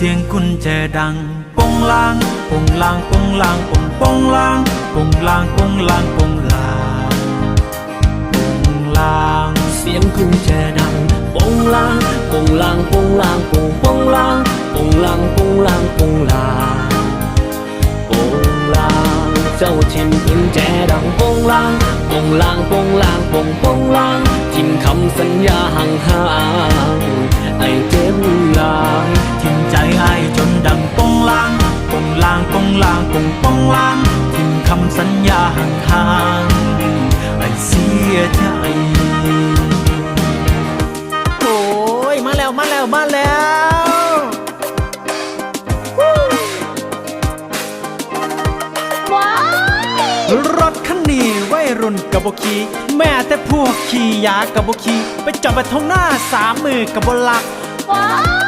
เสียงกุญแจดังปงลางปงลางปงลางปงปงลางปงลางปงลางปงลางปงลางเสียงกุญแจดังปงลางปงลางปงลางปงปงลางปงลางปงลางปงลางปงลางเจ้าทิมกุญแจดังปงลางปงลางปงลางปงปงลางทิมคำสัญญาห่างห่าง งลางปงปงลางทิมคำสัญญาห่างห่างไอ้เสียใจโอ้ยมาแล้วมาแล้วมาแล้วว้ายรถคันนี้วัยรุ่นกับบขี่แม่แต่พวกขี่ยากับบขี่ไปจับไปทงหน้าสามมือกับบลักว้าย